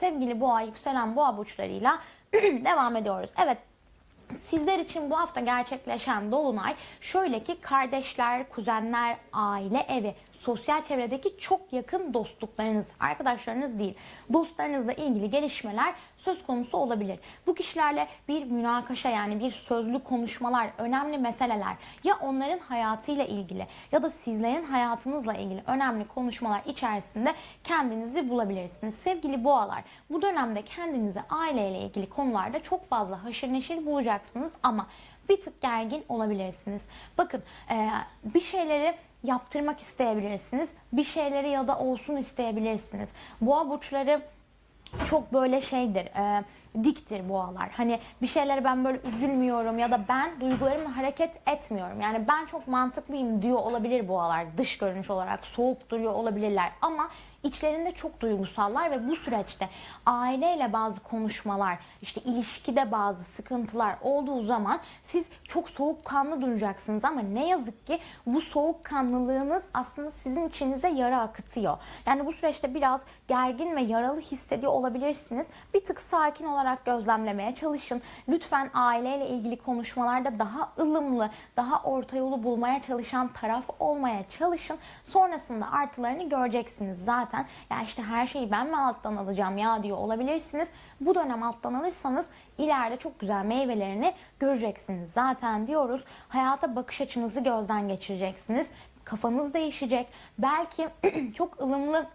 sevgili boğa, yükselen boğa burçlarıyla devam ediyoruz. Evet Sizler için bu hafta gerçekleşen dolunay şöyle ki kardeşler, kuzenler, aile evi, sosyal çevredeki çok yakın dostluklarınız, arkadaşlarınız değil, dostlarınızla ilgili gelişmeler söz konusu olabilir. Bu kişilerle bir münakaşa yani bir sözlü konuşmalar, önemli meseleler ya onların hayatıyla ilgili ya da sizlerin hayatınızla ilgili önemli konuşmalar içerisinde kendinizi bulabilirsiniz. Sevgili boğalar, bu dönemde kendinizi aileyle ilgili konularda çok fazla haşır neşir bulacaksınız ama bir tık gergin olabilirsiniz. Bakın bir şeyleri yaptırmak isteyebilirsiniz. Bir şeyleri ya da olsun isteyebilirsiniz. Boğa burçları çok böyle şeydir, e, diktir boğalar. Hani bir şeylere ben böyle üzülmüyorum ya da ben duygularımla hareket etmiyorum. Yani ben çok mantıklıyım diyor olabilir boğalar dış görünüş olarak soğuk duruyor olabilirler ama içlerinde çok duygusallar ve bu süreçte aileyle bazı konuşmalar, işte ilişkide bazı sıkıntılar olduğu zaman siz çok soğukkanlı duracaksınız ama ne yazık ki bu soğukkanlılığınız aslında sizin içinize yara akıtıyor. Yani bu süreçte biraz gergin ve yaralı hissediyor olabilirsiniz. Bir tık sakin olarak gözlemlemeye çalışın. Lütfen aileyle ilgili konuşmalarda daha ılımlı, daha orta yolu bulmaya çalışan taraf olmaya çalışın. Sonrasında artılarını göreceksiniz zaten. Ya işte her şeyi ben mi alttan alacağım ya diyor olabilirsiniz. Bu dönem alttan alırsanız ileride çok güzel meyvelerini göreceksiniz. Zaten diyoruz hayata bakış açınızı gözden geçireceksiniz. Kafanız değişecek. Belki çok ılımlı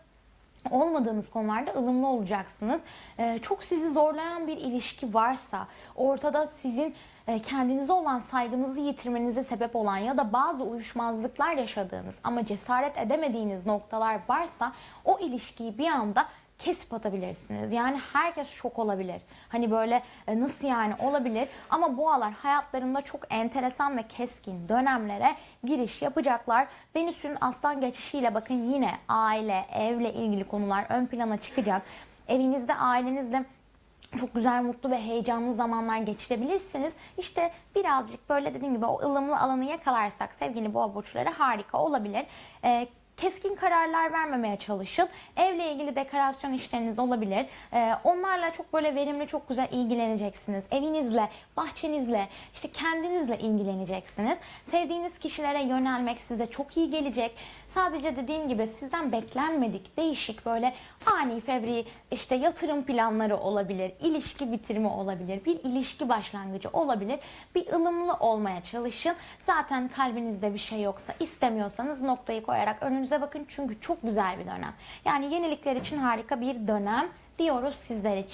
olmadığınız konularda ılımlı olacaksınız. Ee, çok sizi zorlayan bir ilişki varsa, ortada sizin e, kendinize olan saygınızı yitirmenize sebep olan ya da bazı uyuşmazlıklar yaşadığınız ama cesaret edemediğiniz noktalar varsa o ilişkiyi bir anda kesip atabilirsiniz. Yani herkes şok olabilir. Hani böyle e, nasıl yani olabilir ama boğalar hayatlarında çok enteresan ve keskin dönemlere giriş yapacaklar. Venüs'ün aslan geçişiyle bakın yine aile, evle ilgili konular ön plana çıkacak. Evinizde ailenizle çok güzel, mutlu ve heyecanlı zamanlar geçirebilirsiniz. İşte birazcık böyle dediğim gibi o ılımlı alanı yakalarsak sevgili boğa burçları harika olabilir. Ee, keskin kararlar vermemeye çalışın. Evle ilgili dekorasyon işleriniz olabilir. Ee, onlarla çok böyle verimli, çok güzel ilgileneceksiniz. Evinizle, bahçenizle, işte kendinizle ilgileneceksiniz. Sevdiğiniz kişilere yönelmek size çok iyi gelecek. Sadece dediğim gibi sizden beklenmedik, değişik böyle ani fevri işte yatırım planları olabilir, ilişki bitirimi olabilir, bir ilişki başlangıcı olabilir. Bir ılımlı olmaya çalışın. Zaten kalbinizde bir şey yoksa, istemiyorsanız noktayı koyarak önünüze bakın çünkü çok güzel bir dönem. Yani yenilikler için harika bir dönem diyoruz sizler için.